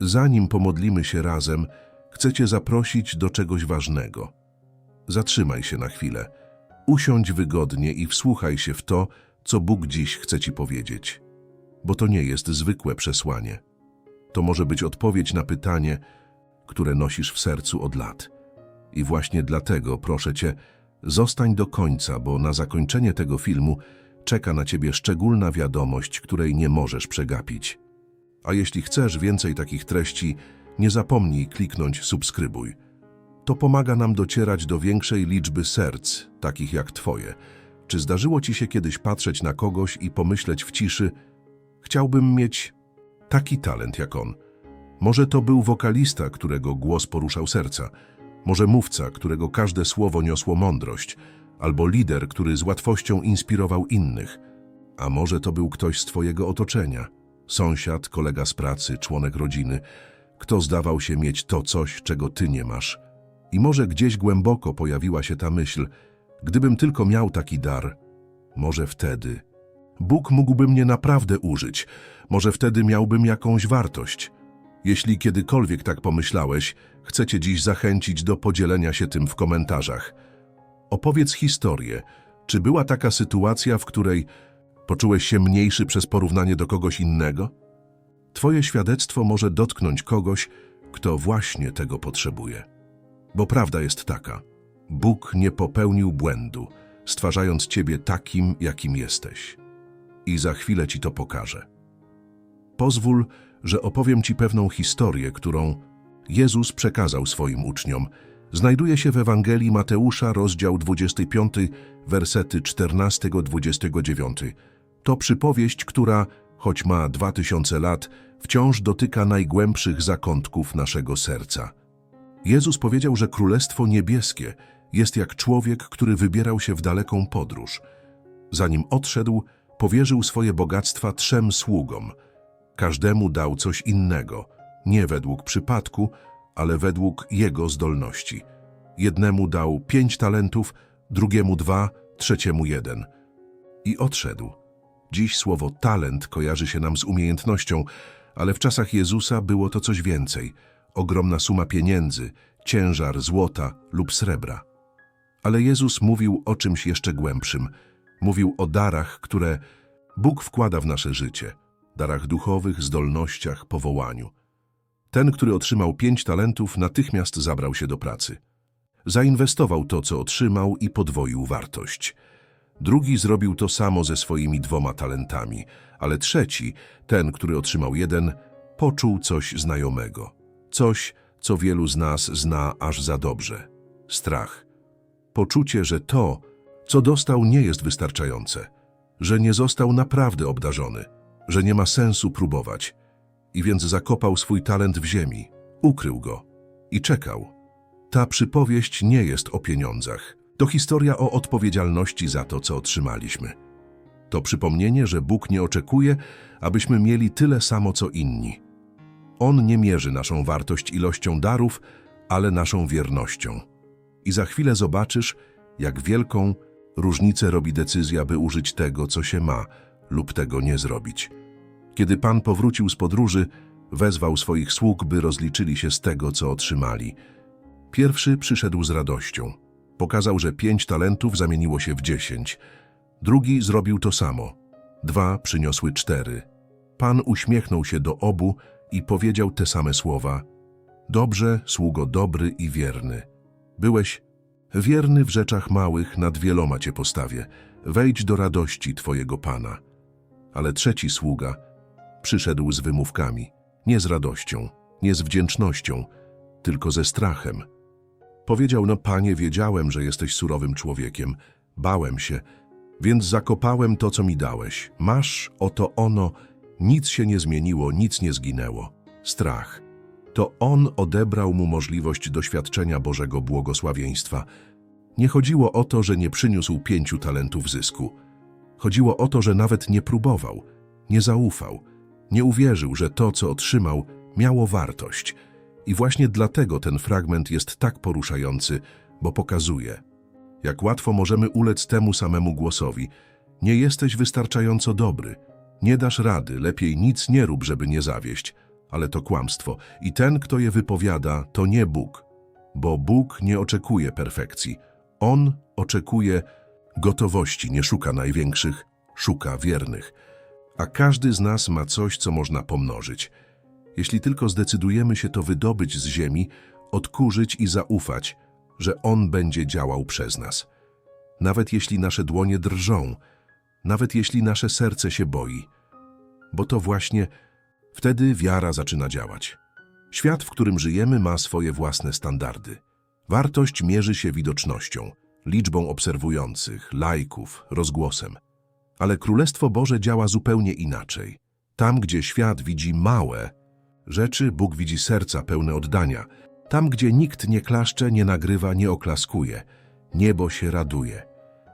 Zanim pomodlimy się razem, chcę Cię zaprosić do czegoś ważnego. Zatrzymaj się na chwilę, usiądź wygodnie i wsłuchaj się w to, co Bóg dziś chce Ci powiedzieć. Bo to nie jest zwykłe przesłanie. To może być odpowiedź na pytanie, które nosisz w sercu od lat. I właśnie dlatego proszę Cię, zostań do końca, bo na zakończenie tego filmu czeka na Ciebie szczególna wiadomość, której nie możesz przegapić. A jeśli chcesz więcej takich treści, nie zapomnij kliknąć subskrybuj. To pomaga nam docierać do większej liczby serc, takich jak Twoje. Czy zdarzyło Ci się kiedyś patrzeć na kogoś i pomyśleć w ciszy, chciałbym mieć taki talent jak on? Może to był wokalista, którego głos poruszał serca, może mówca, którego każde słowo niosło mądrość, albo lider, który z łatwością inspirował innych. A może to był ktoś z Twojego otoczenia, sąsiad, kolega z pracy, członek rodziny, kto zdawał się mieć to coś, czego Ty nie masz. I może gdzieś głęboko pojawiła się ta myśl, gdybym tylko miał taki dar, może wtedy Bóg mógłby mnie naprawdę użyć, może wtedy miałbym jakąś wartość. Jeśli kiedykolwiek tak pomyślałeś, chcę Cię dziś zachęcić do podzielenia się tym w komentarzach. Opowiedz historię. Czy była taka sytuacja, w której poczułeś się mniejszy przez porównanie do kogoś innego? Twoje świadectwo może dotknąć kogoś, kto właśnie tego potrzebuje. Bo prawda jest taka: Bóg nie popełnił błędu, stwarzając Ciebie takim, jakim jesteś. I za chwilę Ci to pokażę. Pozwól, że opowiem Ci pewną historię, którą Jezus przekazał swoim uczniom. Znajduje się w Ewangelii Mateusza, rozdział 25, wersety 14-29. To przypowieść, która, choć ma dwa tysiące lat, wciąż dotyka najgłębszych zakątków naszego serca. Jezus powiedział, że Królestwo Niebieskie jest jak człowiek, który wybierał się w daleką podróż. Zanim odszedł, powierzył swoje bogactwa trzem sługom. Każdemu dał coś innego, nie według przypadku, ale według jego zdolności. Jednemu dał pięć talentów, drugiemu dwa, trzeciemu jeden. I odszedł. Dziś słowo talent kojarzy się nam z umiejętnością, ale w czasach Jezusa było to coś więcej. Ogromna suma pieniędzy, ciężar złota lub srebra. Ale Jezus mówił o czymś jeszcze głębszym. Mówił o darach, które Bóg wkłada w nasze życie. Darach duchowych, zdolnościach, powołaniu. Ten, który otrzymał pięć talentów, natychmiast zabrał się do pracy. Zainwestował to, co otrzymał i podwoił wartość. Drugi zrobił to samo ze swoimi dwoma talentami, ale trzeci, ten, który otrzymał jeden, poczuł coś znajomego. Coś, co wielu z nas zna aż za dobrze. Strach. Poczucie, że to, co dostał, nie jest wystarczające, że nie został naprawdę obdarzony, że nie ma sensu próbować. I więc zakopał swój talent w ziemi, ukrył go i czekał. Ta przypowieść nie jest o pieniądzach. To historia o odpowiedzialności za to, co otrzymaliśmy. To przypomnienie, że Bóg nie oczekuje, abyśmy mieli tyle samo, co inni. On nie mierzy naszą wartość ilością darów, ale naszą wiernością. I za chwilę zobaczysz, jak wielką różnicę robi decyzja, by użyć tego, co się ma, lub tego nie zrobić. Kiedy Pan powrócił z podróży, wezwał swoich sług, by rozliczyli się z tego, co otrzymali. Pierwszy przyszedł z radością. Pokazał, że pięć talentów zamieniło się w dziesięć. Drugi zrobił to samo. Dwa przyniosły cztery. Pan uśmiechnął się do obu i powiedział te same słowa. Dobrze, sługo dobry i wierny. Byłeś wierny w rzeczach małych, nad wieloma cię postawię. Wejdź do radości twojego Pana. Ale trzeci sługa przyszedł z wymówkami. Nie z radością, nie z wdzięcznością, tylko ze strachem. Powiedział, no panie, wiedziałem, że jesteś surowym człowiekiem. Bałem się, więc zakopałem to, co mi dałeś. Masz, oto ono, nic się nie zmieniło, nic nie zginęło. Strach. To on odebrał mu możliwość doświadczenia Bożego błogosławieństwa. Nie chodziło o to, że nie przyniósł pięciu talentów zysku. Chodziło o to, że nawet nie próbował, nie zaufał, nie uwierzył, że to, co otrzymał, miało wartość. I właśnie dlatego ten fragment jest tak poruszający, bo pokazuje, jak łatwo możemy ulec temu samemu głosowi. Nie jesteś wystarczająco dobry, nie dasz rady, lepiej nic nie rób, żeby nie zawieść. ale to kłamstwo. I ten, kto je wypowiada, to nie Bóg, bo Bóg nie oczekuje perfekcji. On oczekuje gotowości, nie szuka największych, szuka wiernych. A każdy z nas ma coś, co można pomnożyć. Jeśli tylko zdecydujemy się to wydobyć z ziemi, odkurzyć i zaufać, że On będzie działał przez nas. Nawet jeśli nasze dłonie drżą, nawet jeśli nasze serce się boi, bo to właśnie wtedy wiara zaczyna działać. Świat, w którym żyjemy, ma swoje własne standardy. Wartość mierzy się widocznością, liczbą obserwujących, lajków, rozgłosem. Ale Królestwo Boże działa zupełnie inaczej. Tam, gdzie świat widzi małe rzeczy, Bóg widzi serca pełne oddania. Tam, gdzie nikt nie klaszcze, nie nagrywa, nie oklaskuje, niebo się raduje.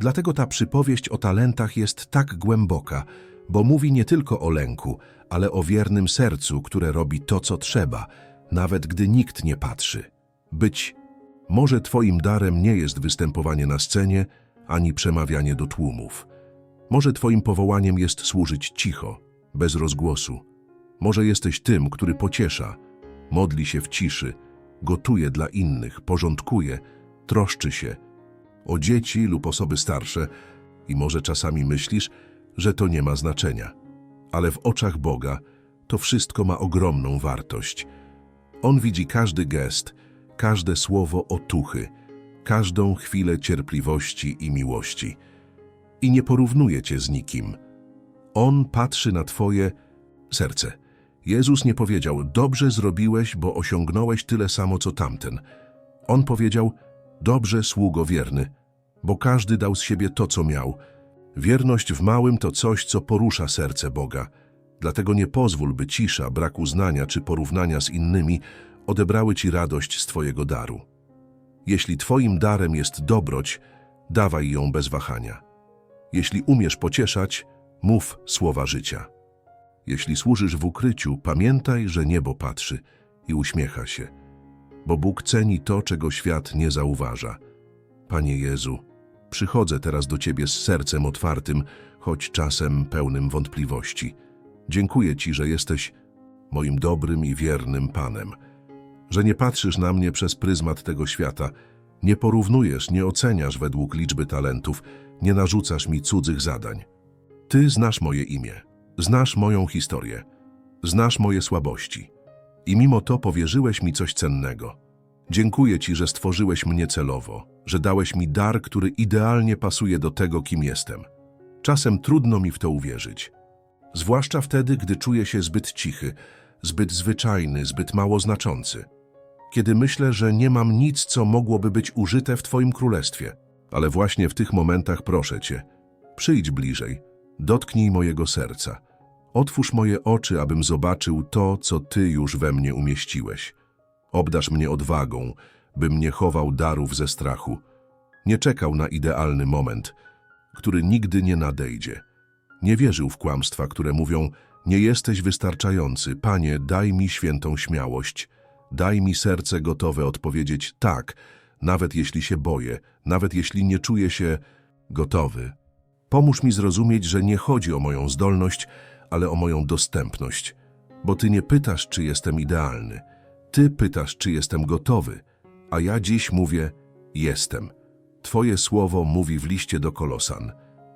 Dlatego ta przypowieść o talentach jest tak głęboka, bo mówi nie tylko o lęku, ale o wiernym sercu, które robi to, co trzeba, nawet gdy nikt nie patrzy. Być może Twoim darem nie jest występowanie na scenie, ani przemawianie do tłumów. Może Twoim powołaniem jest służyć cicho, bez rozgłosu. Może jesteś tym, który pociesza, modli się w ciszy, gotuje dla innych, porządkuje, troszczy się o dzieci lub osoby starsze i może czasami myślisz, że to nie ma znaczenia. Ale w oczach Boga to wszystko ma ogromną wartość. On widzi każdy gest, każde słowo otuchy, każdą chwilę cierpliwości i miłości. I nie porównuje cię z nikim. On patrzy na twoje serce. Jezus nie powiedział, dobrze zrobiłeś, bo osiągnąłeś tyle samo co tamten. On powiedział, dobrze, sługo wierny, bo każdy dał z siebie to, co miał. Wierność w małym to coś, co porusza serce Boga. Dlatego nie pozwól, by cisza, brak uznania czy porównania z innymi odebrały ci radość z Twojego daru. Jeśli Twoim darem jest dobroć, dawaj ją bez wahania. Jeśli umiesz pocieszać, mów słowa życia. Jeśli służysz w ukryciu, pamiętaj, że niebo patrzy i uśmiecha się, bo Bóg ceni to, czego świat nie zauważa. Panie Jezu, przychodzę teraz do Ciebie z sercem otwartym, choć czasem pełnym wątpliwości. Dziękuję Ci, że jesteś moim dobrym i wiernym Panem, że nie patrzysz na mnie przez pryzmat tego świata, nie porównujesz, nie oceniasz według liczby talentów, nie narzucasz mi cudzych zadań. Ty znasz moje imię, znasz moją historię, znasz moje słabości i mimo to powierzyłeś mi coś cennego. Dziękuję Ci, że stworzyłeś mnie celowo, że dałeś mi dar, który idealnie pasuje do tego, kim jestem. Czasem trudno mi w to uwierzyć. Zwłaszcza wtedy, gdy czuję się zbyt cichy, zbyt zwyczajny, zbyt mało znaczący. Kiedy myślę, że nie mam nic, co mogłoby być użyte w Twoim królestwie. Ale właśnie w tych momentach proszę Cię, przyjdź bliżej, dotknij mojego serca. Otwórz moje oczy, abym zobaczył to, co Ty już we mnie umieściłeś. Obdasz mnie odwagą, bym nie chował darów ze strachu. Nie czekał na idealny moment, który nigdy nie nadejdzie. Nie wierzył w kłamstwa, które mówią, nie jesteś wystarczający, Panie, daj mi świętą śmiałość. Daj mi serce gotowe odpowiedzieć tak, nawet jeśli się boję, nawet jeśli nie czuję się gotowy. Pomóż mi zrozumieć, że nie chodzi o moją zdolność, ale o moją dostępność. Bo Ty nie pytasz, czy jestem idealny. Ty pytasz, czy jestem gotowy, a ja dziś mówię, jestem. Twoje słowo mówi w liście do Kolosan.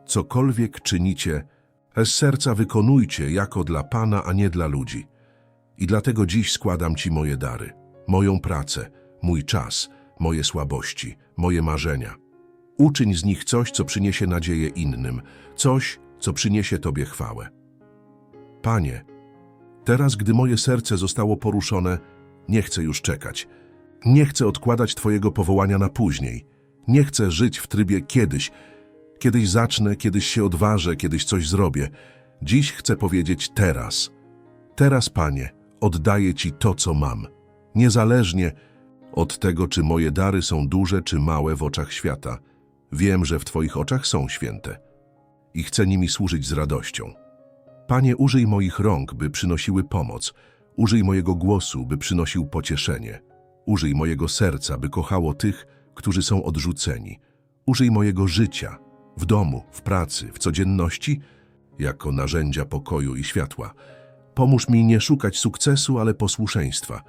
Cokolwiek czynicie, z serca wykonujcie jako dla Pana, a nie dla ludzi. I dlatego dziś składam Ci moje dary, moją pracę, mój czas, moje słabości, moje marzenia. Uczyń z nich coś, co przyniesie nadzieję innym, coś, co przyniesie Tobie chwałę. Panie, teraz, gdy moje serce zostało poruszone, nie chcę już czekać. Nie chcę odkładać Twojego powołania na później. Nie chcę żyć w trybie kiedyś. Kiedyś zacznę, kiedyś się odważę, kiedyś coś zrobię. Dziś chcę powiedzieć teraz. Teraz, Panie, oddaję Ci to, co mam. Niezależnie od tego, czy moje dary są duże czy małe w oczach świata. Wiem, że w Twoich oczach są święte. I chcę nimi służyć z radością. Panie, użyj moich rąk, by przynosiły pomoc. Użyj mojego głosu, by przynosił pocieszenie. Użyj mojego serca, by kochało tych, którzy są odrzuceni. Użyj mojego życia, w domu, w pracy, w codzienności, jako narzędzia pokoju i światła. Pomóż mi nie szukać sukcesu, ale posłuszeństwa.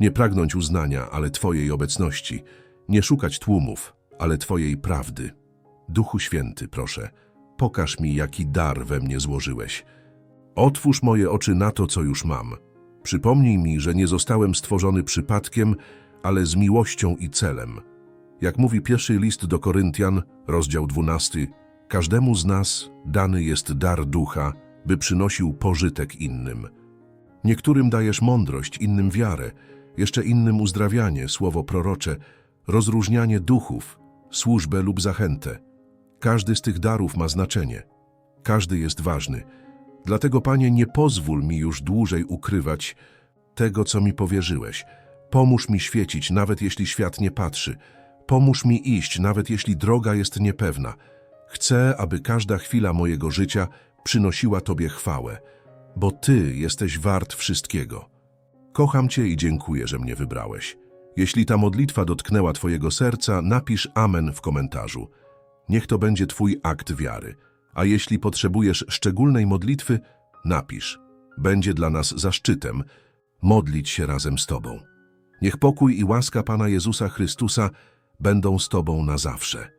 Nie pragnąć uznania, ale Twojej obecności. Nie szukać tłumów, ale Twojej prawdy. Duchu Święty, proszę, pokaż mi, jaki dar we mnie złożyłeś. Otwórz moje oczy na to, co już mam. Przypomnij mi, że nie zostałem stworzony przypadkiem, ale z miłością i celem. Jak mówi pierwszy list do Koryntian, rozdział 12, każdemu z nas dany jest dar ducha, by przynosił pożytek innym. Niektórym dajesz mądrość, innym wiarę, jeszcze innym uzdrawianie, słowo prorocze, rozróżnianie duchów, służbę lub zachętę. Każdy z tych darów ma znaczenie. Każdy jest ważny. Dlatego, Panie, nie pozwól mi już dłużej ukrywać tego, co mi powierzyłeś. Pomóż mi świecić, nawet jeśli świat nie patrzy. Pomóż mi iść, nawet jeśli droga jest niepewna. Chcę, aby każda chwila mojego życia przynosiła Tobie chwałę, bo Ty jesteś wart wszystkiego. Kocham Cię i dziękuję, że mnie wybrałeś. Jeśli ta modlitwa dotknęła Twojego serca, napisz Amen w komentarzu. Niech to będzie Twój akt wiary. A jeśli potrzebujesz szczególnej modlitwy, napisz. Będzie dla nas zaszczytem modlić się razem z Tobą. Niech pokój i łaska Pana Jezusa Chrystusa będą z Tobą na zawsze.